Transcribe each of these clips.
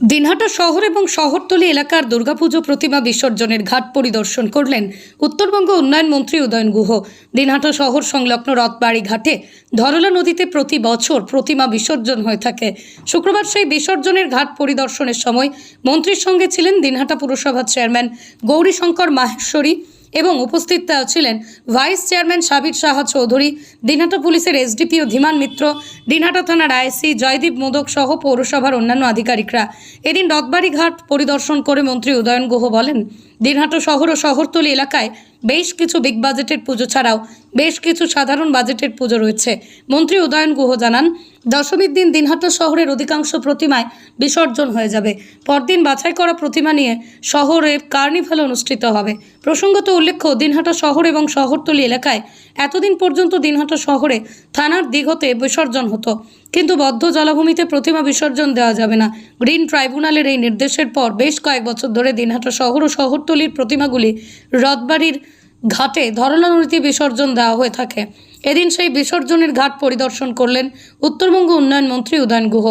দিনহাটা শহর এবং শহরতলি এলাকার দুর্গাপুজো প্রতিমা বিসর্জনের ঘাট পরিদর্শন করলেন উত্তরবঙ্গ উন্নয়ন মন্ত্রী উদয়ন গুহ। দিনহাটা শহর সংলগ্ন রথবাড়ি ঘাটে ধরলা নদীতে প্রতি বছর প্রতিমা বিসর্জন হয়ে থাকে। শুক্রবার সেই বিসর্জনের ঘাট পরিদর্শনের সময় মন্ত্রীর সঙ্গে ছিলেন দিনহাটা পুরসভার চেয়ারম্যান গৌরীশঙ্কর মাহেশ্বরী। এবং উপস্থিত ছিলেন ভাইস চেয়ারম্যান সাবির শাহ চৌধুরী, দিনহাটা পুলিশের এসডিপিও ধীমান মিত্র, দিনহাটা থানার আইসি জয়দীপ মোদক সহ পৌরসভার অন্যান্য আধিকারিকরা। এদিন রথবাড়ি ঘাট পরিদর্শন করে মন্ত্রী উদয়ন গুহ বলেন, দিনহাটা শহর ও শহরতলি এলাকায় বেশ কিছু বিগ বাজেটের পুজো ছাড়াও বেশ কিছু সাধারণ বাজেটের পুজো রয়েছে। মন্ত্রী উদয়ন গুহ জানান, দশমীর দিন দিনহাটা শহরের অধিকাংশ প্রতিমায় বিসর্জন হয়ে যাবে। পরদিন বাছাই করা প্রতিমা নিয়ে শহরে কার্নিভাল অনুষ্ঠিত হবে। প্রসঙ্গত উল্লেখ্য, দিনহাটা শহর এবং শহরতলি এলাকায় এতদিন পর্যন্ত দিনহাটা শহরে থানার দিঘতে বিসর্জন হতো। কিন্তু বদ্ধ জলাভূমিতে প্রতিমা বিসর্জন দেওয়া যাবে না। গ্রিন ট্রাইব্যুনালের এই নির্দেশের পর বেশ কয়েক বছর ধরে দিনহাটা শহর ও শহরতলির প্রতিমাগুলি রথবাড়ির ঘাটে ধরলা নদীতে বিসর্জন দেওয়া হয়ে থাকে। এদিন সেই বিসর্জনের ঘাট পরিদর্শন করলেন উত্তরবঙ্গ উন্নয়ন মন্ত্রী উদয়ন গুহ।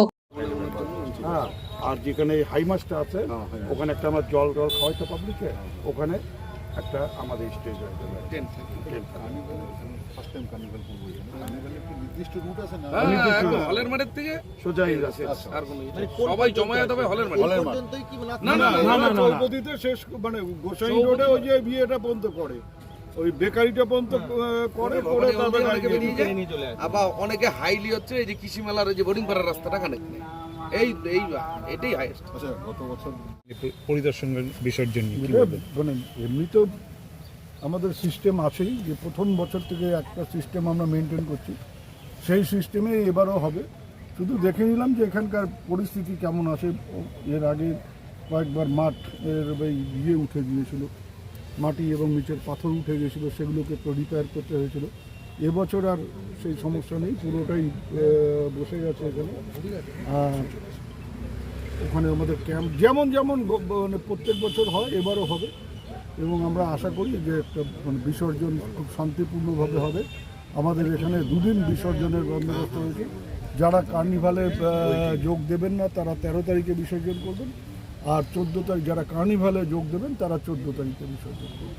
হ্যাঁ আর যেখানে হাই আছে ওখানে একটা আমার জল জল খাওয়াইতে পাবলিকে ওখানে একটা আমাদের স্টেজ হয়ে যাবে। একদম হলের মাঠের থেকে সোজাই আছে আর কোনো কিছু নেই। সবাই জমায়েত হবে হলের মাঠে। না না না না না। চৌপতিতে শেষ মানে গোসাই রোডে ওই যে বিয়েটা পর্যন্ত করে। ওই বেকারিটা পর্যন্ত করে করে অনেকে হাইলি হচ্ছে এই যে কৃষি মেলার ওই যে বোর্ডিং করার রাস্তাটা খানিক নেই। এই এই এটাই হাইয়েস্ট পরিদর্শন বিসর্জন নিয়ে কি এটা মানে এমনি তো আমাদের সিস্টেম আছেই যে প্রথম বছর থেকে একটা সিস্টেম আমরা মেনটেন করছি। সেই সিস্টেমে এবারও হবে। শুধু দেখে নিলাম যে এখানকার পরিস্থিতি কেমন আছে। এর আগে কয়েকবার মাঠ এর ওই ইয়ে উঠে গিয়েছিল। মাটি এবং নিচের পাথর উঠে গিয়েছিল সেগুলোকে তো রিপেয়ার করতে হয়েছিল। এবছর আর সেই সমস্যা নেই, পুরোটাই বসে গেছে এখানে। আর ওখানে আমাদের ক্যাম্প, যেমন যেমন মানে প্রত্যেক বছর হয়, এবারও হবে। এবং আমরা আশা করি যে একটা মানে বিসর্জন খুব শান্তিপূর্ণভাবে হবে। আমাদের এখানে দুদিন বিসর্জনের বন্দোবস্ত হয়েছে। যারা কার্নিভালে যোগ দেবেন না, তারা তেরো তারিখে বিসর্জন করবেন। আর চোদ্দ তারিখ, যারা কার্নিভালে যোগ দেবেন, তারা চোদ্দ তারিখে বিসর্জন করবেন।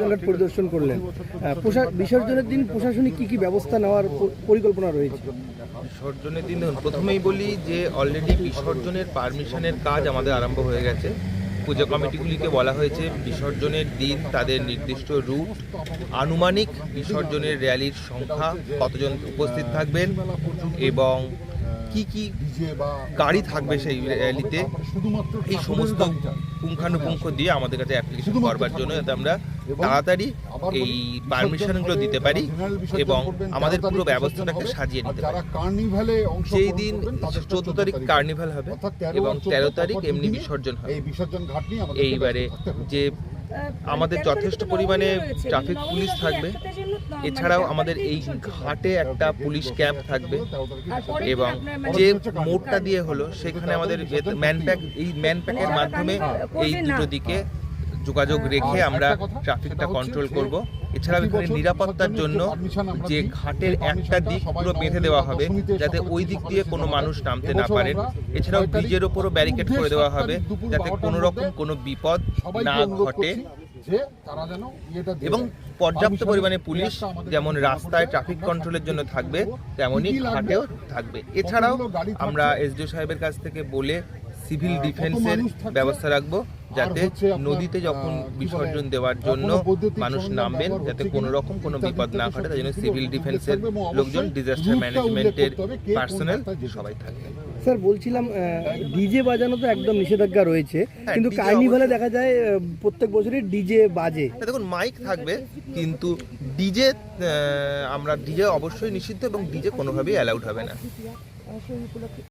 পরিদর্শন করলেন। বিসর্জনের দিন প্রশাসনিক কি কি ব্যবস্থা নেওয়ার পরিকল্পনা রয়েছে? বিসর্জনের দিন প্রথমেই বলি যে অলরেডি বিসর্জনের পারমিশনের কাজ আমাদের আরম্ভ হয়ে গেছে। পুজো কমিটিগুলিকে বলা হয়েছে বিসর্জনের দিন তাদের নির্দিষ্ট রুট আনুমানিক বিসর্জনের র্যালির সংখ্যা কতজন উপস্থিত থাকবেন এবং কি কি গাড়ি থাকবে সেই র্যালিতে, এই সমস্ত পুঙ্খানুপুঙ্খ দিয়ে আমাদের কাছে অ্যাপ্লিকেশন করবার জন্য যাতে আমরা তাড়াতাড়ি এই পারমিশনগুলো দিতে পারি এবং আমাদের পুরো ব্যবস্থাটাকে সাজিয়ে নিতে পারি। সেই দিন চোদ্দ তারিখ কার্নিভাল হবে এবং তেরো তারিখ এমনি বিসর্জন হবে। এইবারে যে আমাদের যথেষ্ট পরিমাণে ট্রাফিক পুলিশ থাকবে। এছাড়াও আমাদের এই ঘাটে একটা পুলিশ ক্যাম্প থাকবে। এবং যে মোড়টা দিয়ে হলো সেখানে আমাদের ম্যানপ্যাক এই ম্যান প্যাকের মাধ্যমে এই দুটো দিকে যোগাযোগ রেখে আমরা ট্রাফিকটা কন্ট্রোল করব। এছাড়াও এখানে নিরাপত্তার জন্য যে ঘাটের একটা দিক পুরো বেঁধে দেওয়া হবে যাতে ওই দিক দিয়ে কোনো মানুষ নামতে না পারেন এছাড়াও ব্রিজের ওপরও ব্যারিকেড করে দেওয়া হবে যাতে কোনো রকম কোনো বিপদ না ঘটে। এবং পর্যাপ্ত পরিমাণে পুলিশ যেমন রাস্তায় ট্রাফিক কন্ট্রোলের জন্য থাকবে তেমনই ঘাটেও থাকবে। এছাড়াও? আমরা এসডিও সাহেবের কাছ থেকে বলে সিভিল ডিফেন্সের ব্যবস্থা রাখব। যাতে হচ্ছে নদীতে যখন বিসর্জন দেওয়ার জন্য মানুষ নামবেন যাতে কোনো রকম কোনো বিপদ না ঘটে তাই জন্য সিভিল ডিফেন্সের লোকজন ডিজাস্টার ম্যানেজমেন্টের পার্সোনাল সবাই। থাকবে স্যার বলছিলাম ডিজে বাজানো তো একদম নিষেধাজ্ঞা রয়েছে হ্যাঁ, কিন্তু কার্নিভালে দেখা যায় প্রত্যেক বছরই ডিজে বাজে। হ্যাঁ, দেখুন মাইক থাকবে কিন্তু ডিজে আমরা ডিজে অবশ্যই নিষিদ্ধ এবং ডিজে কোনোভাবেই অ্যালাউড হবে না।